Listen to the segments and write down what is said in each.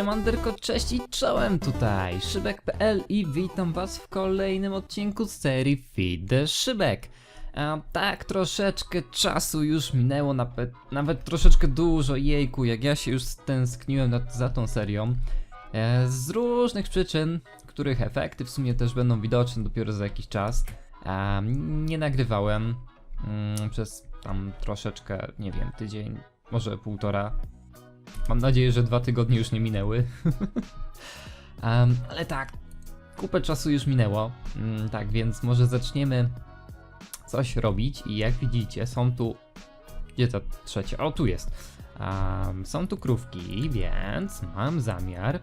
Siemanderko, cześć i czołem tutaj, szybek.pl i witam was w kolejnym odcinku z serii Feed the Szybek. A, tak, troszeczkę czasu już minęło, nawet, nawet troszeczkę dużo, jejku, jak ja się już stęskniłem na, za tą serią. E, z różnych przyczyn, których efekty w sumie też będą widoczne dopiero za jakiś czas. Nie nagrywałem mm, przez tam troszeczkę, nie wiem, tydzień, może półtora, Mam nadzieję, że dwa tygodnie już nie minęły. Em, ale tak, kupę czasu już minęło. Mm, tak, więc może zaczniemy coś robić. I jak widzicie, są tu. Gdzie to trzecie? O, tu jest. Em, są tu krówki, więc mam zamiar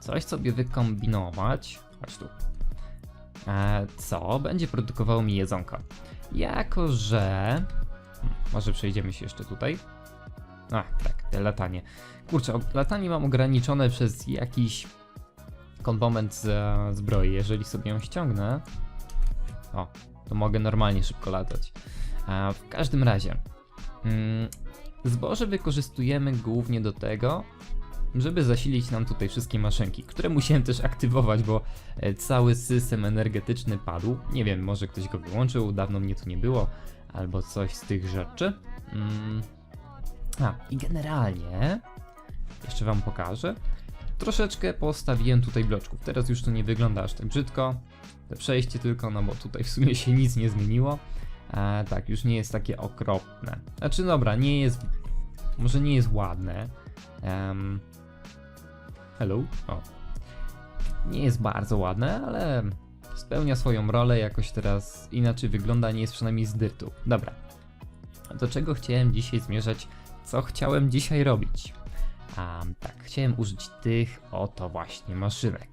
coś sobie wykombinować. Chodź tu. E, co będzie produkowało mi jedzonko? Jako, że. Hmm, Może przejdziemy się jeszcze tutaj. A, tak, te latanie. Kurczę, latanie mam ograniczone przez jakiś komponent z e, zbroi. Jeżeli sobie ją ściągnę, o, to mogę normalnie szybko latać. A w każdym razie, mm, zboże wykorzystujemy głównie do tego, żeby zasilić nam tutaj wszystkie maszynki, które musiałem też aktywować, bo e, cały system energetyczny padł. Nie wiem, może ktoś go wyłączył, dawno mnie tu nie było, albo coś z tych rzeczy. Mm. A, i generalnie, jeszcze wam pokażę, troszeczkę postawiłem tutaj bloczków. Teraz już to nie wygląda aż tak brzydko. Te przejście tylko, no bo tutaj w sumie się nic nie zmieniło. E, tak, już nie jest takie okropne. Znaczy, dobra, nie jest, może nie jest ładne. Em, hello? O. Nie jest bardzo ładne, ale spełnia swoją rolę, jakoś teraz inaczej wygląda, nie jest przynajmniej z dyrtu. Dobra. Do czego chciałem dzisiaj zmierzać co chciałem dzisiaj robić. A tak, chciałem użyć tych oto właśnie maszynek.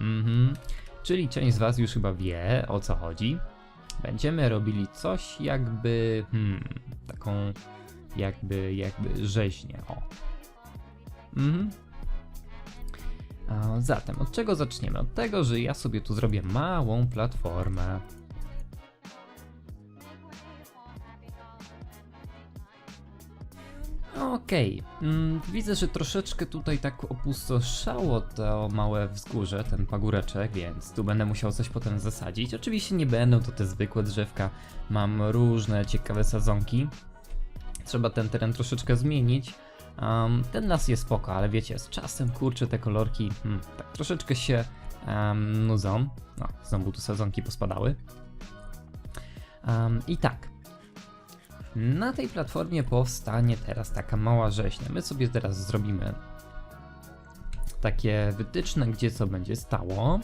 Mhm. Czyli część z Was już chyba wie o co chodzi. Będziemy robili coś jakby. Hmm, taką. Jakby, jakby rzeźnię. O. Mhm. A zatem, od czego zaczniemy? Od tego, że ja sobie tu zrobię małą platformę. Okej, mm, widzę, że troszeczkę tutaj tak opustoszało to małe wzgórze, ten pagóreczek, więc tu będę musiał coś potem zasadzić. Oczywiście nie będą to te zwykłe drzewka, mam różne ciekawe sadzonki. Trzeba ten teren troszeczkę zmienić. Um, ten las jest spoko, ale wiecie, z czasem kurczę te kolorki hmm, tak troszeczkę się um, nudzą. No, znowu tu sadzonki pospadały. Um, I tak, na tej platformie powstanie teraz taka mała rzeźnia. My sobie teraz zrobimy takie wytyczne, gdzie co będzie stało.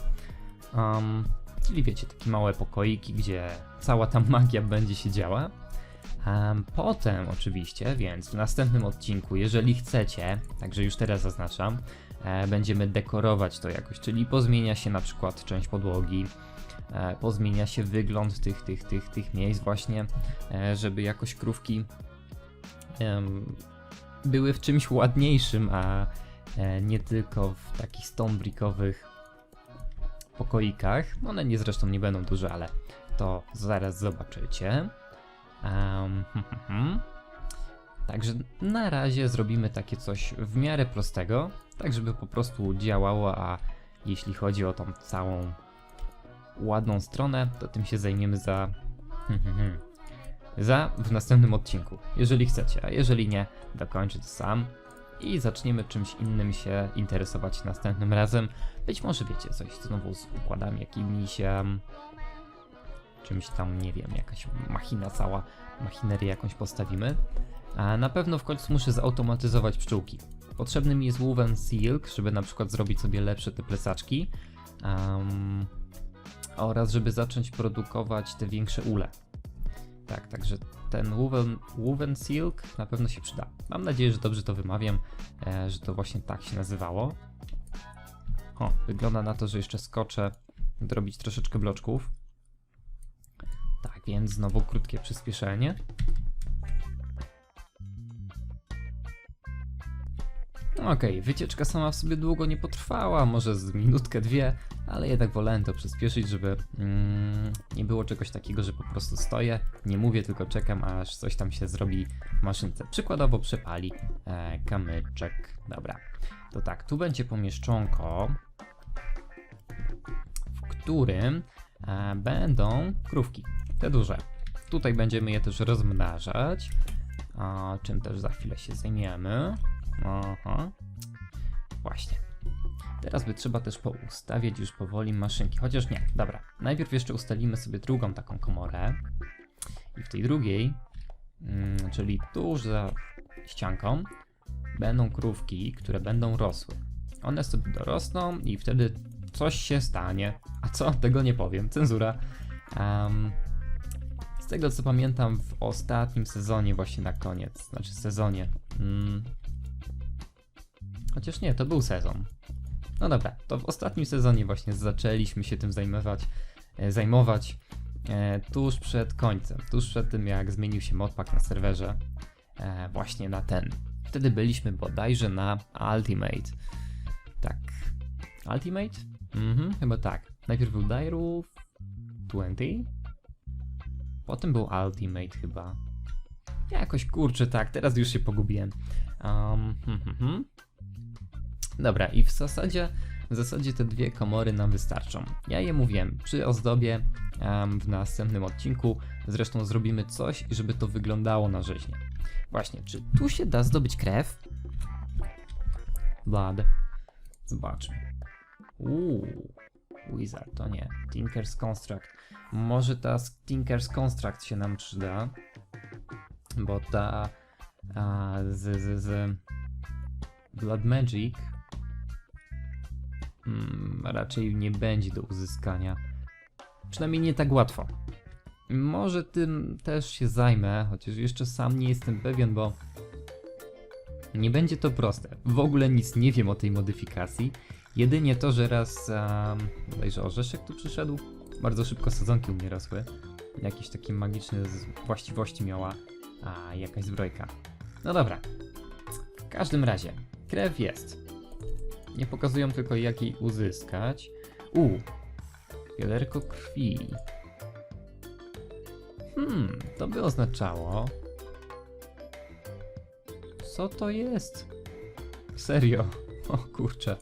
Um, czyli wiecie, takie małe pokoiki, gdzie cała ta magia będzie się działa. Potem oczywiście, więc w następnym odcinku, jeżeli chcecie, także już teraz zaznaczam, e, będziemy dekorować to jakoś, czyli pozmienia się na przykład część podłogi, e, pozmienia się wygląd tych, tych, tych, tych miejsc właśnie, e, żeby jakoś krówki były w czymś ładniejszym, a nie tylko w takich stonebrickowych pokoikach. One nie zresztą nie będą duże, ale to zaraz zobaczycie. Hm. Także na razie zrobimy takie coś w miarę prostego, tak żeby po prostu działało, a jeśli chodzi o tą całą ładną stronę, to tym się zajmiemy za. za w następnym odcinku, jeżeli chcecie, a jeżeli nie, dokończę to sam i zaczniemy czymś innym się interesować następnym razem. Być może wiecie, coś znowu z układami jakimiś. em, czymś tam, nie wiem, jakaś machina cała, machinerię jakąś postawimy. A na pewno w końcu muszę zautomatyzować pszczółki. Potrzebny mi jest woven silk, żeby na przykład zrobić sobie lepsze te plecaczki. Em, oraz żeby zacząć produkować te większe ule. Tak, także ten woven, woven silk na pewno się przyda. Mam nadzieję, że dobrze to wymawiam, e, że to właśnie tak się nazywało. O, wygląda na to, że jeszcze skoczę zrobić troszeczkę bloczków. Więc znowu krótkie przyspieszenie. Okej, wycieczka sama w sobie długo nie potrwała, może z minutkę, dwie, ale jednak wolałem to przyspieszyć, żeby mm, nie było czegoś takiego, że po prostu stoję, nie mówię, tylko czekam, aż coś tam się zrobi w maszynce. Przykładowo przepali e, kamyczek. Dobra. to tak, tu będzie pomieszczonko, w którym będą krówki, te duże. Tutaj będziemy je też rozmnażać, czym też za chwilę się zajmiemy. Aha. Właśnie. Teraz by trzeba też poustawiać już powoli maszynki, chociaż nie, dobra. Najpierw jeszcze ustalimy sobie drugą taką komorę i w tej drugiej, mm, czyli tuż za ścianką, będą krówki, które będą rosły. One sobie dorosną i wtedy coś się stanie. A co? Tego nie powiem. Cenzura. Em, z tego co pamiętam, w ostatnim sezonie, właśnie na koniec, znaczy sezonie. Mm, chociaż nie, to był sezon. No dobra, to w ostatnim sezonie właśnie zaczęliśmy się tym zajmować, e, zajmować e, tuż przed końcem, tuż przed tym jak zmienił się modpack na serwerze, e, właśnie na ten. Wtedy byliśmy bodajże na Ultimate. Tak. Ultimate? Mhm, chyba tak. Najpierw był Dairów 20, potem był Ultimate chyba. Jakoś kurczę, tak, teraz już się pogubiłem. Um, hmm, hmm, hmm. Dobra, i w zasadzie, w zasadzie te dwie komory nam wystarczą. Ja je mówiłem przy ozdobie em, w następnym odcinku. Zresztą zrobimy coś, żeby to wyglądało na rzeźnie. Właśnie, czy tu się da zdobyć krew? Blood. Zobaczmy. Uuu, Wizard, to nie. Tinker's Construct. Może ta Tinker's Construct się nam przyda, bo ta a, z, z, z Blood Magic mm, raczej nie będzie do uzyskania. Przynajmniej nie tak łatwo. Może tym też się zajmę, chociaż jeszcze sam nie jestem pewien, bo nie będzie to proste. W ogóle nic nie wiem o tej modyfikacji. Jedynie to, że raz um, bodajże orzeszek tu przyszedł. Bardzo szybko sadzonki u mnie rosły. Jakieś takie magiczne właściwości miała a, jakaś zbrojka. No dobra. W każdym razie, krew jest. Nie pokazują tylko jak jej uzyskać. U, wiaderko krwi. Hmm, to by oznaczało. Co to jest? Serio? O kurczę.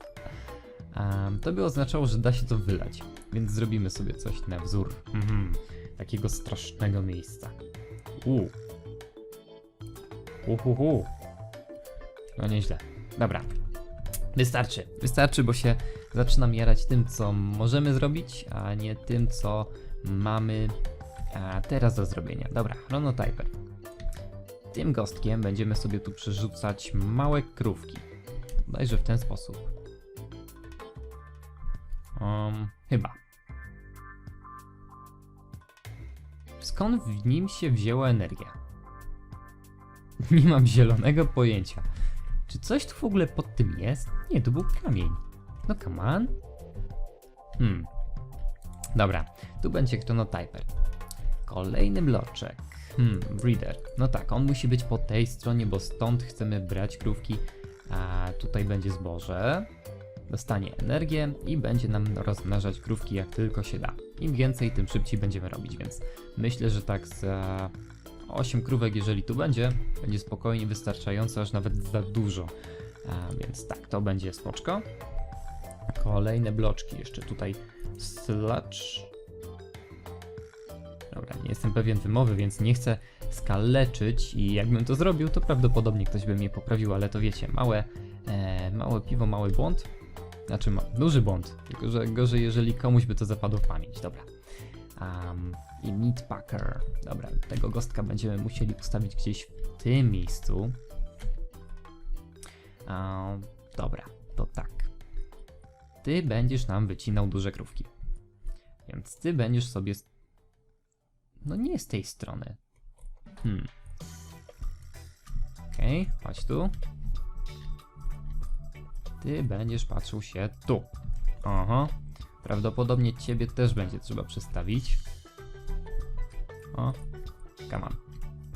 To by oznaczało, że da się to wylać. Więc zrobimy sobie coś na wzór. Mhm, takiego strasznego miejsca. U. Uhuhu. No nieźle. Dobra. Wystarczy. Wystarczy, bo się zaczynam jarać tym, co możemy zrobić, a nie tym, co mamy teraz do zrobienia. Dobra, chronotyper. Tym gostkiem będziemy sobie tu przerzucać małe krówki. Bodajże w ten sposób. Chyba. Skąd w nim się wzięła energia? Nie mam zielonego pojęcia. Czy coś tu w ogóle pod tym jest? Nie, to był kamień. No come on. Hmm. Dobra, tu będzie chronotyper. Kolejny bloczek. Hmm, breeder. No tak, on musi być po tej stronie, bo stąd chcemy brać krówki. A tutaj będzie zboże. Dostanie energię i będzie nam rozmnażać krówki jak tylko się da. Im więcej, tym szybciej będziemy robić, więc myślę, że tak za 8 krówek, jeżeli tu będzie, będzie spokojnie wystarczająco, aż nawet za dużo. A więc tak, to będzie spoczko. Kolejne bloczki jeszcze tutaj. Sludge. Dobra, nie jestem pewien wymowy, więc nie chcę skaleczyć i jakbym to zrobił, to prawdopodobnie ktoś by mnie poprawił, ale to wiecie, małe, e, małe piwo, mały błąd. Znaczy, ma, duży błąd, tylko że gorzej, jeżeli komuś by to zapadło w pamięć. Dobra. Um, I meat packer. Dobra, tego gostka będziemy musieli ustawić gdzieś w tym miejscu. Um, dobra, to tak. Ty będziesz nam wycinał duże krówki. Więc ty będziesz sobie no nie z tej strony. Hmm. Okej, okay, chodź tu. Ty będziesz patrzył się tu. Aha. Prawdopodobnie ciebie też będzie trzeba przestawić. O. Come on.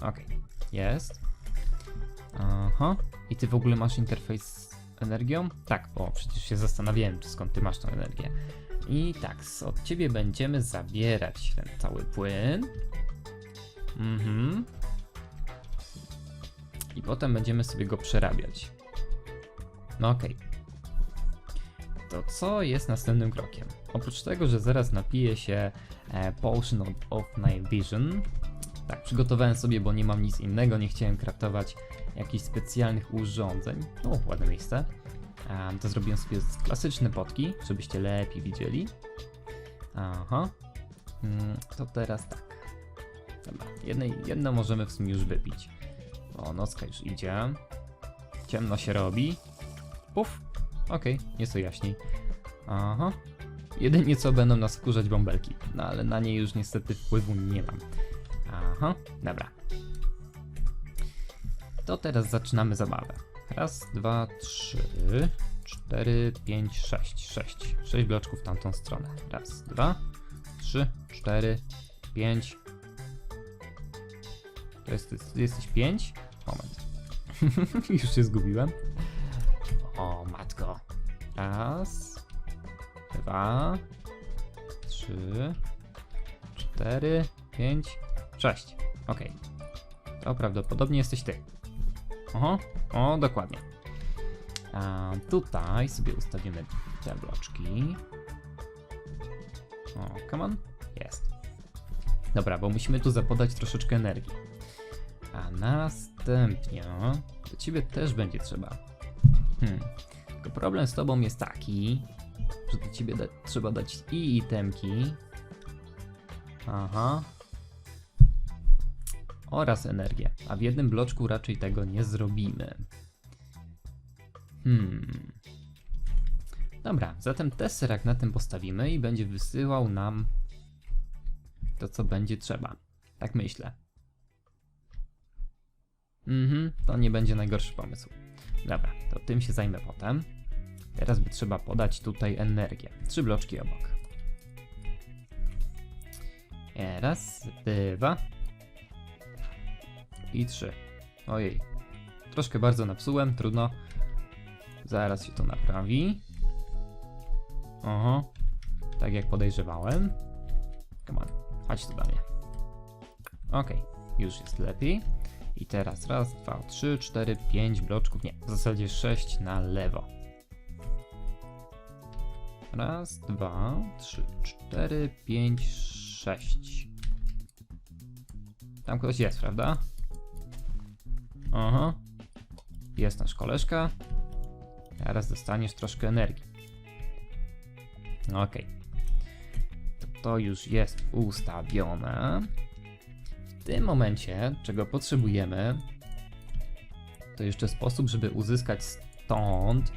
Okay. Jest. Aha. I ty w ogóle masz interfejs z energią? Tak, bo przecież się zastanawiałem, skąd ty masz tą energię. I tak, od ciebie będziemy zabierać ten cały płyn. Mhm. I potem będziemy sobie go przerabiać. No okej. To co jest następnym krokiem? Oprócz tego, że zaraz napiję się e, Potion of, of Night Vision, tak, przygotowałem sobie, bo nie mam nic innego, nie chciałem kraftować jakichś specjalnych urządzeń. O, ładne miejsce. Em, to zrobiłem sobie z- klasyczne potki, żebyście lepiej widzieli. Aha. Mm, to teraz tak. Dobra, jednej, jedno możemy w sumie już wypić. O, nocka już idzie. Ciemno się robi. Puf. Okej, nieco jaśniej. Aha. Jedynie co będą nas wkurzać bąbelki. No ale na nie już niestety wpływu nie mam. Aha, dobra. To teraz zaczynamy zabawę. Raz, dwa, trzy, cztery, pięć, sześć. Sześć. Sześć bloczków w tamtą stronę. Raz, dwa, trzy, cztery, pięć. To jest, jesteś pięć? Moment. Już się zgubiłem. Raz, dwa, trzy, cztery, pięć, sześć. Okej. To prawdopodobnie jesteś ty. Oho, o, dokładnie. A tutaj sobie ustawimy te bloczki. O, come on. Jest. Dobra, bo musimy tu zapodać troszeczkę energii. A następnie do ciebie też będzie trzeba. Hmm. Tylko problem z tobą jest taki, że do ciebie da trzeba dać i itemki. Aha. Oraz energię. A w jednym bloczku raczej tego nie zrobimy. Hmm. Dobra, zatem Tesseract na tym postawimy i będzie wysyłał nam to, co będzie trzeba. Tak myślę. Mhm, to nie będzie najgorszy pomysł. Dobra, to tym się zajmę potem. Teraz by trzeba podać tutaj energię. Trzy bloczki obok. Raz, dwa i trzy. Ojej. Troszkę bardzo napsułem, trudno. Zaraz się to naprawi. Oho. Tak jak podejrzewałem. Come on, chodź tu do mnie. Okej, już jest lepiej. I teraz raz, dwa, trzy, cztery, pięć bloczków. Nie, w zasadzie sześć na lewo. Raz, dwa, trzy, cztery, pięć, sześć. Tam ktoś jest, prawda? Aha. Jest nasz koleżka. Teraz dostaniesz troszkę energii. Okej. To, to już jest ustawione. W tym momencie, czego potrzebujemy, to jeszcze sposób, żeby uzyskać stąd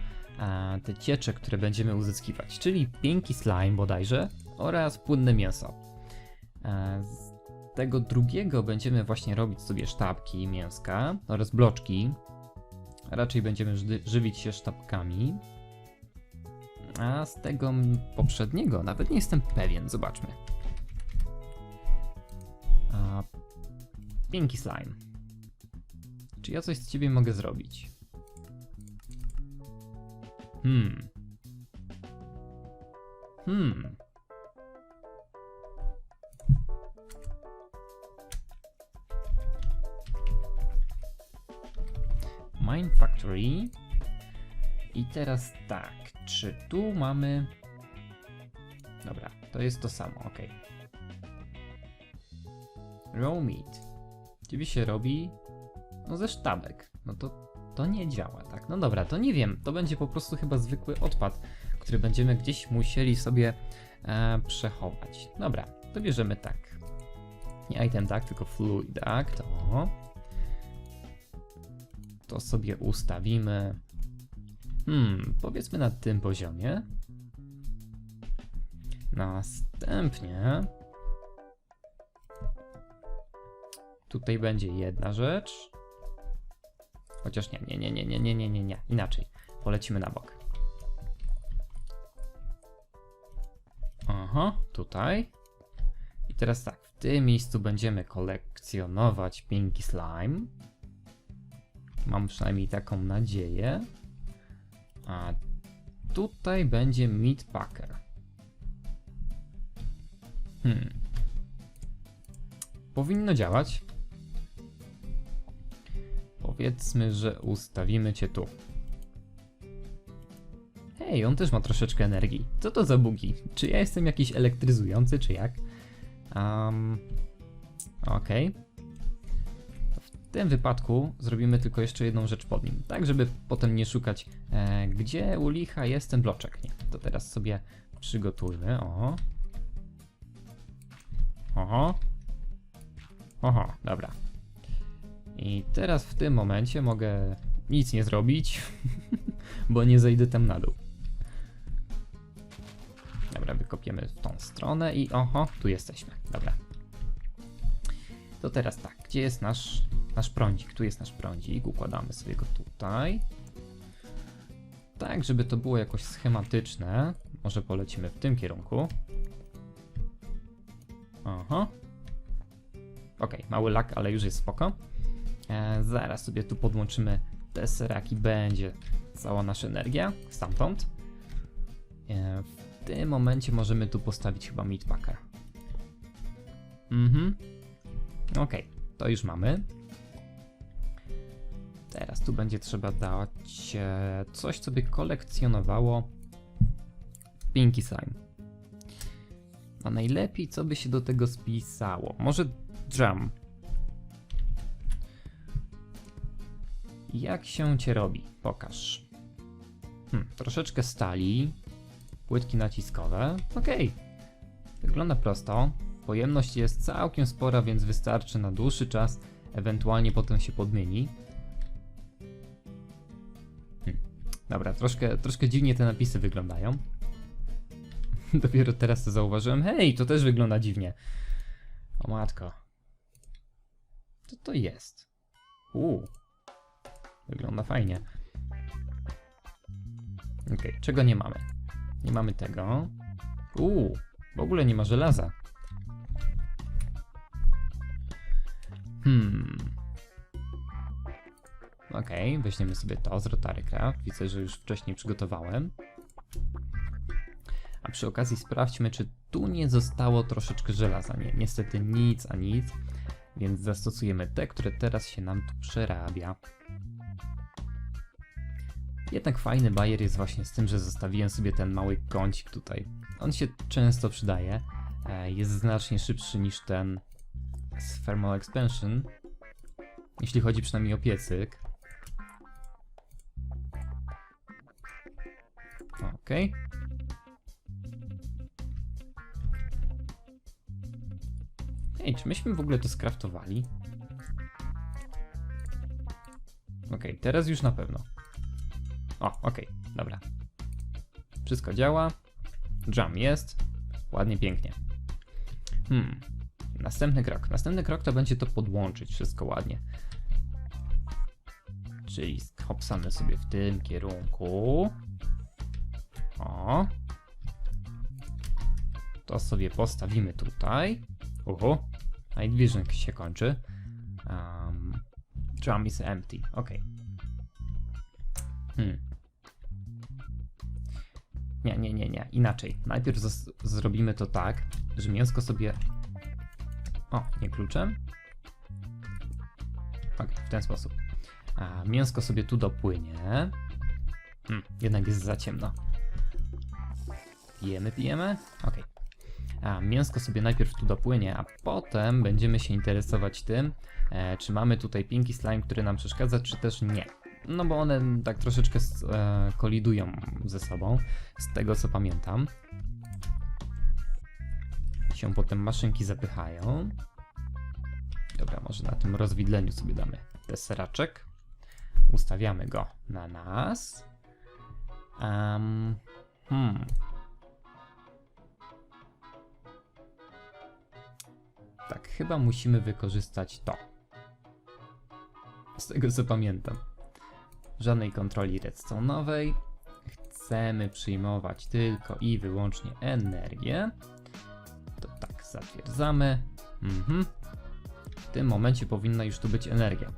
te ciecze, które będziemy uzyskiwać, czyli pinki slime bodajże oraz płynne mięso. Z tego drugiego będziemy właśnie robić sobie sztabki mięska oraz bloczki. Raczej będziemy ży- żywić się sztabkami. A z tego poprzedniego nawet nie jestem pewien, zobaczmy. A, Pinky Slime. Czy ja coś z ciebie mogę zrobić? Hmm. Hmm. Mine Factory. I teraz tak, czy tu mamy. Dobra, to jest to samo, ok. Raw meat. Ciebie się robi. No ze sztabek. No to to nie działa, tak? No dobra, to nie wiem. To będzie po prostu chyba zwykły odpad, który będziemy gdzieś musieli sobie e, przechować. Dobra, to bierzemy tak. Nie item tak, tylko fluid tak, to. To sobie ustawimy. Hmm, powiedzmy na tym poziomie. Następnie. Tutaj będzie jedna rzecz. Chociaż nie, nie, nie, nie, nie, nie, nie, nie, nie. Inaczej. Polecimy na bok. Aha, tutaj. I teraz tak, w tym miejscu będziemy kolekcjonować Pinky Slime. Mam przynajmniej taką nadzieję. A tutaj będzie Meat Packer. Hmm. Powinno działać. Powiedzmy, że ustawimy cię tu. Hej, on też ma troszeczkę energii. Co to za bugi? Czy ja jestem jakiś elektryzujący, czy jak? Um, Okej. To W tym wypadku zrobimy tylko jeszcze jedną rzecz pod nim, tak żeby potem nie szukać, e, gdzie u licha jest ten bloczek. Nie, to teraz sobie przygotujmy. O. Oho. Oho, dobra. I teraz w tym momencie mogę nic nie zrobić, bo nie zejdę tam na dół. Dobra, wykopiemy w tą stronę i oho, tu jesteśmy. Dobra. To teraz tak, gdzie jest nasz, nasz prądzik? Tu jest nasz prądzik, układamy sobie go tutaj. Tak, żeby to było jakoś schematyczne. Może polecimy w tym kierunku. Aha. Okej, mały lak, ale już jest spoko. E, zaraz sobie tu podłączymy te seraki, będzie cała nasza energia stamtąd. E, w tym momencie możemy tu postawić chyba meatpacker. Mhm. Okej, to już mamy. Teraz tu będzie trzeba dać e, coś, co by kolekcjonowało Pinky Slime. A najlepiej, co by się do tego spisało? Może drum. Jak się cię robi? Pokaż. Hmm, troszeczkę stali. Płytki naciskowe. Okej. Wygląda prosto. Pojemność jest całkiem spora, więc wystarczy na dłuższy czas. Ewentualnie potem się podmieni. Hmm. Dobra, troszkę, troszkę dziwnie te napisy wyglądają. Dopiero teraz to zauważyłem. Hej, to też wygląda dziwnie. O matko. Co to jest? Uuu. Wygląda fajnie. Okej, czego nie mamy? Nie mamy tego. Uuu, w ogóle nie ma żelaza. Hmm. Okej, weźmiemy sobie to z Rotary Craft. Widzę, że już wcześniej przygotowałem. A przy okazji sprawdźmy, czy tu nie zostało troszeczkę żelaza. Nie, niestety nic a nic. Więc zastosujemy te, które teraz się nam tu przerabia. Jednak fajny bajer jest właśnie z tym, że zostawiłem sobie ten mały kącik tutaj. On się często przydaje. E, Jest znacznie szybszy niż ten z Thermal Expansion. Jeśli chodzi przynajmniej o piecyk. Okej. Ej, czy myśmy w ogóle to skraftowali? Okej, teraz już na pewno. O, okej, dobra. Wszystko działa. Jam jest. Ładnie, pięknie. Hmm. Następny krok. Następny krok to będzie to podłączyć wszystko ładnie. Czyli hopsamy sobie w tym kierunku. O. To sobie postawimy tutaj. Oho. Night Vision się kończy. Um, drum is empty. Ok. Hmm. Nie, nie, nie, nie. Inaczej. Najpierw zrobimy to tak, że mięsko sobie. O, nie kluczem. Ok, w ten sposób. A, mięsko sobie tu dopłynie. Hmm, jednak jest za ciemno. Pijemy, pijemy? Ok. A mięsko sobie najpierw tu dopłynie, a potem będziemy się interesować tym, e, czy mamy tutaj pinki slime, który nam przeszkadza, czy też nie. No bo one tak troszeczkę e, kolidują ze sobą, z tego co pamiętam. Się potem maszynki zapychają. Dobra, może na tym rozwidleniu sobie damy deseraczek. Ustawiamy go na nas. Um, hmm. Tak, chyba musimy wykorzystać to. Z tego co pamiętam. Żadnej kontroli redstone'owej. Chcemy przyjmować tylko i wyłącznie energię. To tak, zatwierdzamy. Mhm. W tym momencie powinna już tu być energia.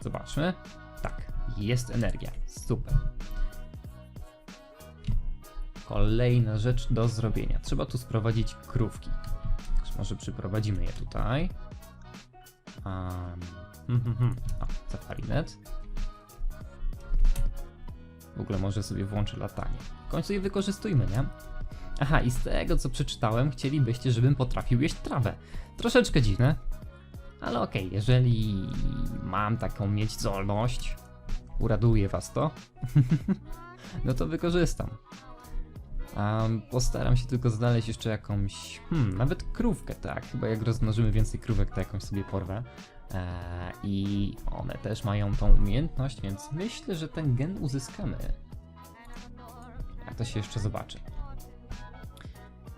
Zobaczmy. Tak, jest energia. Super. Kolejna rzecz do zrobienia. Trzeba tu sprowadzić krówki. Może przyprowadzimy je tutaj. Um, hmm, hmm. O, safari net. W ogóle może sobie włączę latanie. W końcu je wykorzystujmy, nie? Aha, i z tego co przeczytałem, chcielibyście, żebym potrafił jeść trawę. Troszeczkę dziwne, ale okej, jeżeli mam taką mieć zdolność, uraduje was to, no to wykorzystam. A postaram się tylko znaleźć jeszcze jakąś, hmm, nawet krówkę, tak, chyba jak rozmnożymy więcej krówek, to jakąś sobie porwę. Eee, I one też mają tą umiejętność, więc myślę, że ten gen uzyskamy. Jak to się jeszcze zobaczy.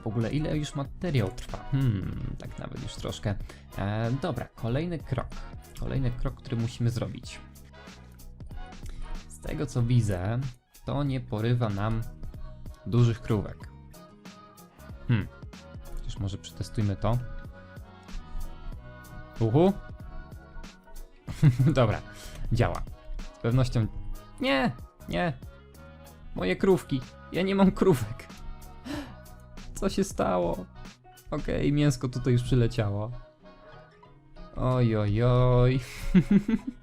W ogóle ile już materiał trwa? Hmm, tak nawet już troszkę. E, dobra, kolejny krok. Kolejny krok, który musimy zrobić. Z tego co widzę, to nie porywa nam dużych krówek. Hmm. Chociaż może przetestujmy to. Uhu. Dobra, działa. Z pewnością. Nie, nie. Moje krówki. Ja nie mam krówek. Co się stało? Okej, mięsko tutaj już przyleciało. Oj, oj, oj.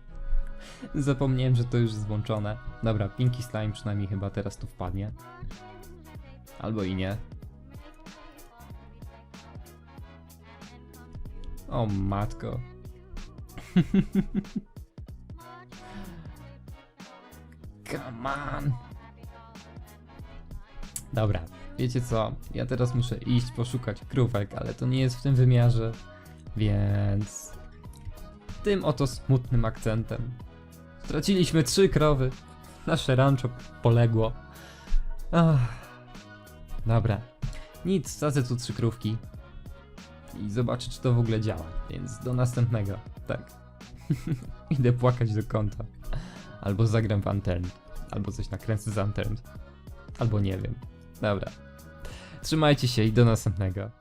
Zapomniałem, że to już jest włączone. Dobra, Pinky Slime przynajmniej chyba teraz tu wpadnie. Albo i nie. O matko. Come on. Dobra, wiecie co? Ja teraz muszę iść poszukać krówek, ale to nie jest w tym wymiarze, więc tym oto smutnym akcentem. Straciliśmy trzy krowy. Nasze rancho poległo. Ach. Dobra. Nic, sadzę tu trzy krówki. I zobaczę, czy to w ogóle działa. Więc do następnego. Tak. Idę płakać do kąta. Albo zagram w Unturned. Albo coś nakręcę z Unturned. Albo nie wiem. Dobra. Trzymajcie się i do następnego.